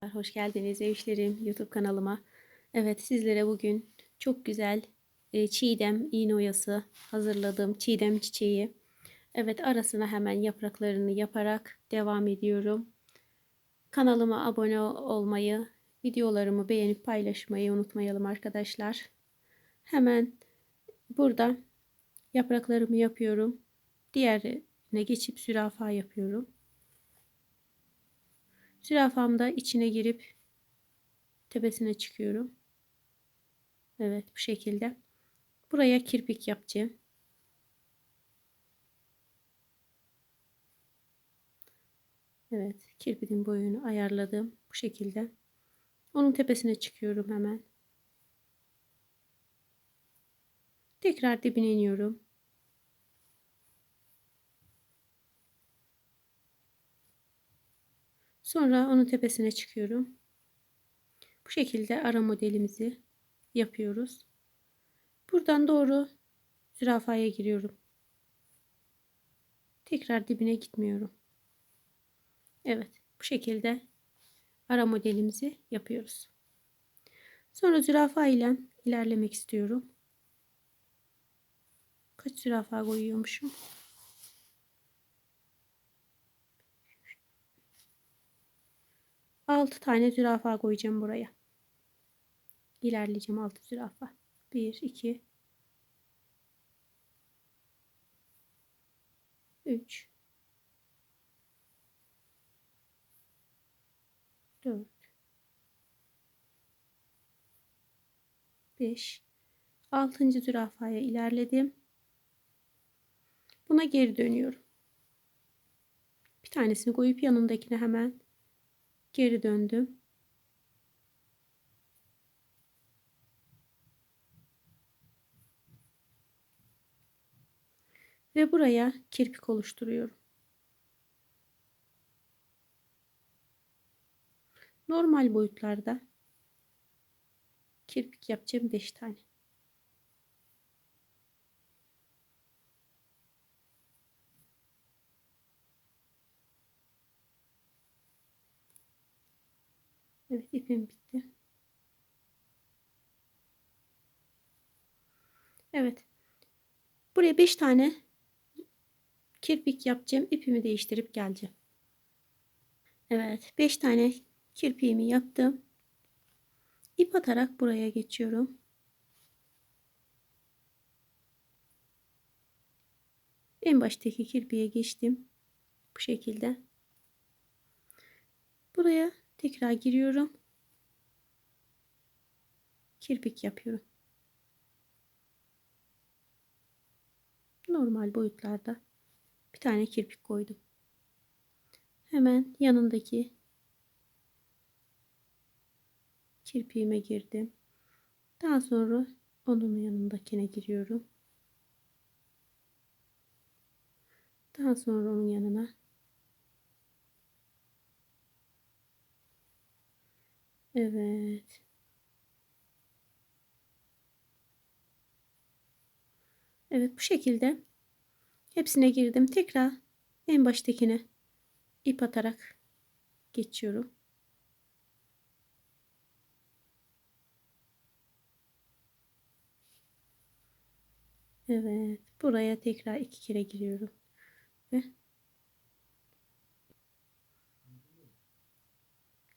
Hoş geldiniz Evişlerim YouTube kanalıma. Evet sizlere bugün çok güzel e, çiğdem iğne oyası hazırladım. Çiğdem çiçeği. Evet arasına hemen yapraklarını yaparak devam ediyorum. Kanalıma abone olmayı, videolarımı beğenip paylaşmayı unutmayalım arkadaşlar. Hemen burada yapraklarımı yapıyorum. Diğerine geçip zürafa yapıyorum. Zürafamda içine girip tepesine çıkıyorum. Evet bu şekilde. Buraya kirpik yapacağım. Evet kirpiğin boyunu ayarladım bu şekilde. Onun tepesine çıkıyorum hemen. Tekrar dibine iniyorum. Sonra onun tepesine çıkıyorum. Bu şekilde ara modelimizi yapıyoruz. Buradan doğru zürafaya giriyorum. Tekrar dibine gitmiyorum. Evet bu şekilde ara modelimizi yapıyoruz. Sonra zürafa ile ilerlemek istiyorum. Kaç zürafa koyuyormuşum? 6 tane zürafa koyacağım buraya. İlerleyeceğim 6 zürafa. 1 2 3 4 5 6. zürafaya ilerledim. Buna geri dönüyorum. Bir tanesini koyup yanındakine hemen geri döndüm. Ve buraya kirpik oluşturuyorum. Normal boyutlarda kirpik yapacağım 5 tane. Evet ipim bitti. Evet. Buraya 5 tane kirpik yapacağım. İpimi değiştirip geleceğim. Evet 5 tane kirpiğimi yaptım. İp atarak buraya geçiyorum. En baştaki kirpiğe geçtim. Bu şekilde. Buraya Tekrar giriyorum. Kirpik yapıyorum. Normal boyutlarda bir tane kirpik koydum. Hemen yanındaki kirpiğime girdim. Daha sonra onun yanındakine giriyorum. Daha sonra onun yanına Evet. Evet bu şekilde hepsine girdim. Tekrar en baştakine ip atarak geçiyorum. Evet. Buraya tekrar iki kere giriyorum. Ve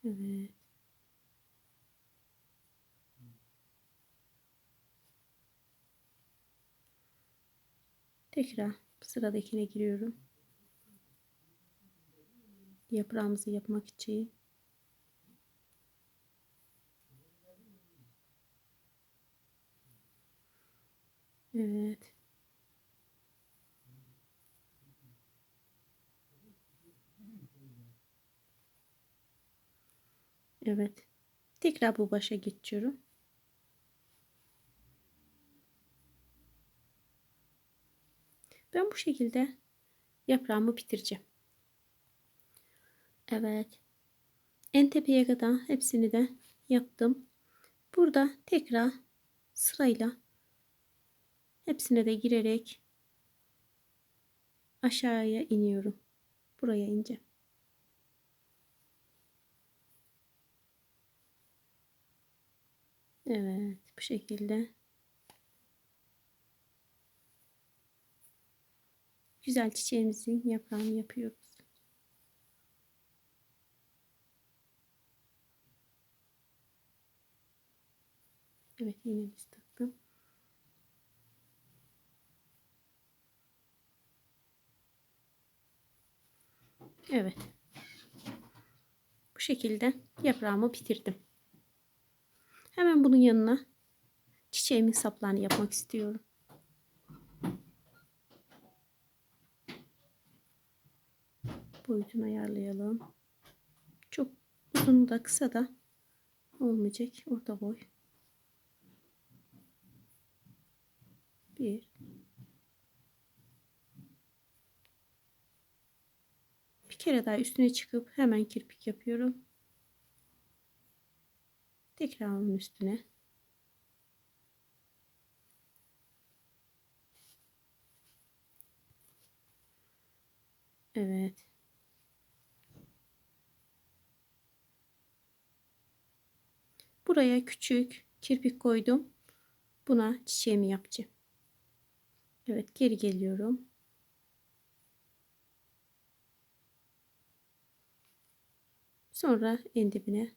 Evet. Tekrar sıradakine giriyorum. Yaprağımızı yapmak için. Evet. Evet. Tekrar bu başa geçiyorum. Ben bu şekilde yaprağımı bitireceğim. Evet. En tepeye kadar hepsini de yaptım. Burada tekrar sırayla hepsine de girerek aşağıya iniyorum. Buraya ineceğim. Evet bu şekilde Güzel çiçeğimizin yaprağını yapıyoruz. Evet iğnemizi taktım. Evet. Bu şekilde yaprağımı bitirdim. Hemen bunun yanına çiçeğimin saplarını yapmak istiyorum. Boyutunu ayarlayalım. Çok uzun da kısa da olmayacak. Orta boy. Bir. Bir kere daha üstüne çıkıp hemen kirpik yapıyorum. Tekrar onun üstüne. Evet. Buraya küçük kirpik koydum. Buna çiçeğimi yapacağım. Evet geri geliyorum. Sonra en dibine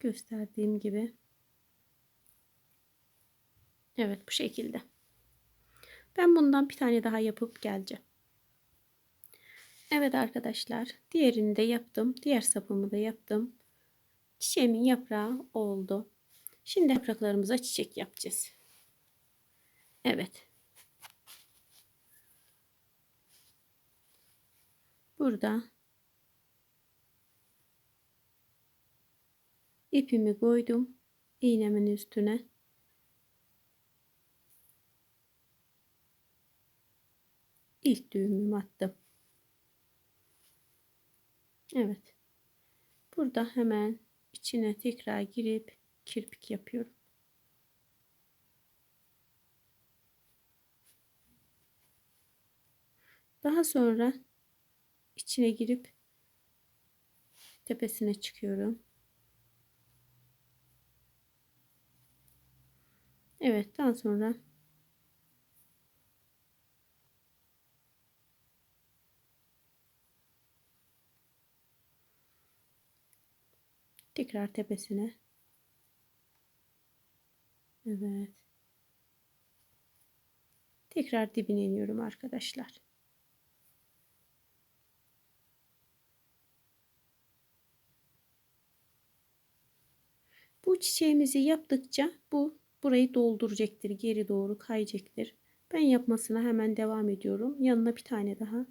gösterdiğim gibi. Evet bu şekilde. Ben bundan bir tane daha yapıp geleceğim. Evet arkadaşlar diğerini de yaptım. Diğer sapımı da yaptım. Çiçeğimin yaprağı oldu. Şimdi yapraklarımıza çiçek yapacağız. Evet. Burada ipimi koydum iğnemin üstüne. İlk düğümümü attım. Evet. Burada hemen içine tekrar girip kirpik yapıyorum. Daha sonra içine girip tepesine çıkıyorum. Evet daha sonra tekrar tepesine Evet. Tekrar dibine iniyorum arkadaşlar. Bu çiçeğimizi yaptıkça bu burayı dolduracaktır. Geri doğru kayacaktır. Ben yapmasına hemen devam ediyorum. Yanına bir tane daha.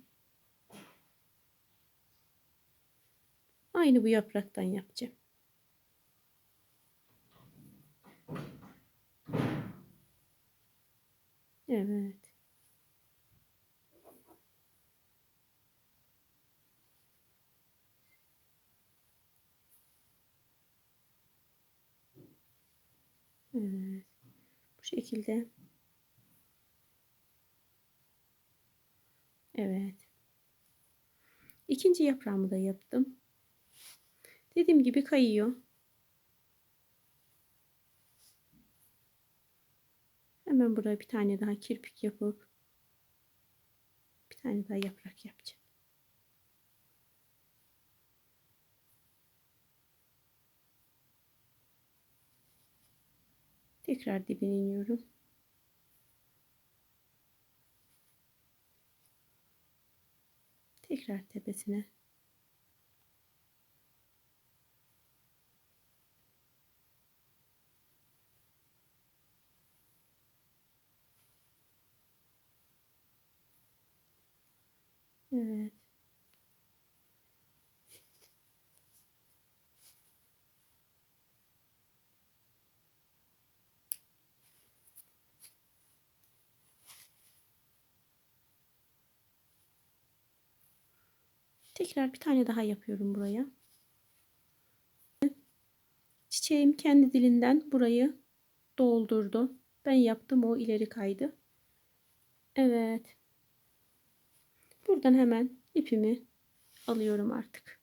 Aynı bu yapraktan yapacağım. Evet. Evet. Bu şekilde. Evet. İkinci yaprağımı da yaptım. Dediğim gibi kayıyor. Hemen buraya bir tane daha kirpik yapıp bir tane daha yaprak yapacağım. Tekrar dibine iniyorum. Tekrar tepesine Evet. Tekrar bir tane daha yapıyorum buraya. Çiçeğim kendi dilinden burayı doldurdu. Ben yaptım o ileri kaydı. Evet. Buradan hemen ipimi alıyorum artık.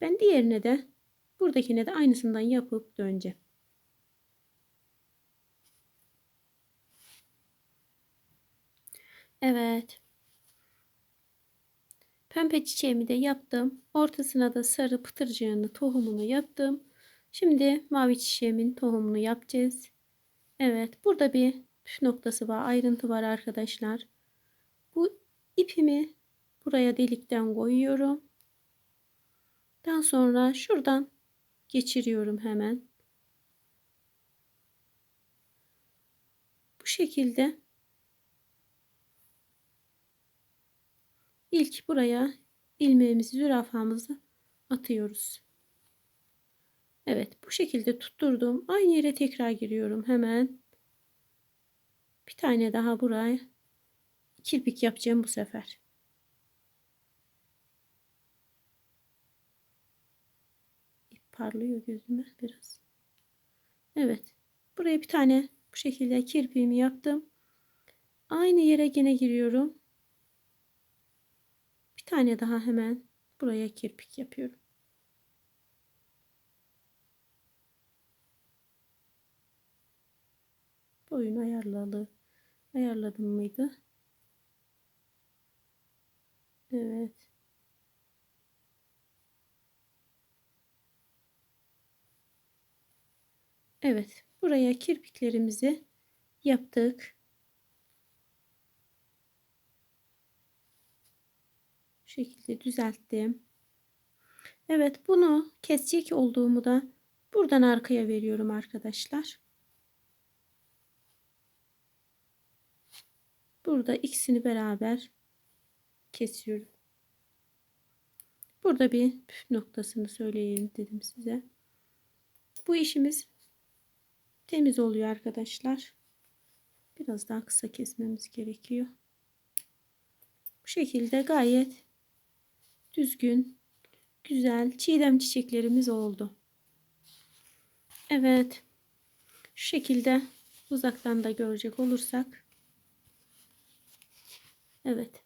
Ben diğerine de buradakine de aynısından yapıp döneceğim. Evet. Pembe çiçeğimi de yaptım. Ortasına da sarı pıtırcığını tohumunu yaptım. Şimdi mavi çiçeğimin tohumunu yapacağız. Evet burada bir püf noktası var ayrıntı var arkadaşlar. Bu ipimi buraya delikten koyuyorum. Daha sonra şuradan geçiriyorum hemen. Bu şekilde ilk buraya ilmeğimizi zürafamızı atıyoruz. Evet bu şekilde tutturdum. Aynı yere tekrar giriyorum hemen. Bir tane daha buraya kirpik yapacağım bu sefer. İp parlıyor gözüme biraz. Evet. Buraya bir tane bu şekilde kirpiğimi yaptım. Aynı yere yine giriyorum. Bir tane daha hemen buraya kirpik yapıyorum. Boyun ayarlalı. Ayarladım mıydı? Evet. Evet. Buraya kirpiklerimizi yaptık. Şu şekilde düzelttim. Evet bunu kesecek olduğumu da buradan arkaya veriyorum arkadaşlar. Burada ikisini beraber kesiyorum. Burada bir püf noktasını söyleyeyim dedim size. Bu işimiz temiz oluyor arkadaşlar. Biraz daha kısa kesmemiz gerekiyor. Bu şekilde gayet düzgün, güzel çiğdem çiçeklerimiz oldu. Evet. Şu şekilde uzaktan da görecek olursak Evet.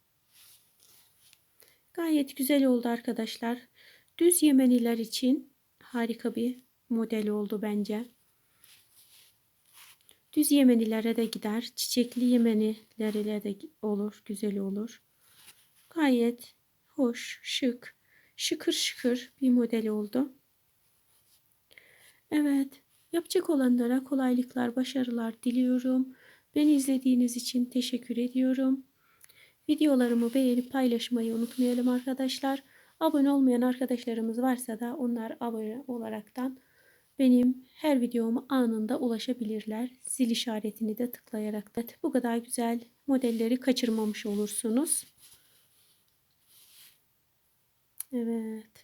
Gayet güzel oldu arkadaşlar. Düz yemeniler için harika bir model oldu bence. Düz yemenilere de gider. Çiçekli yemenilere de olur. Güzel olur. Gayet hoş, şık, şıkır şıkır bir model oldu. Evet. Yapacak olanlara kolaylıklar, başarılar diliyorum. Beni izlediğiniz için teşekkür ediyorum. Videolarımı beğenip paylaşmayı unutmayalım arkadaşlar. Abone olmayan arkadaşlarımız varsa da onlar abone olaraktan benim her videomu anında ulaşabilirler. Zil işaretini de tıklayarak da bu kadar güzel modelleri kaçırmamış olursunuz. Evet.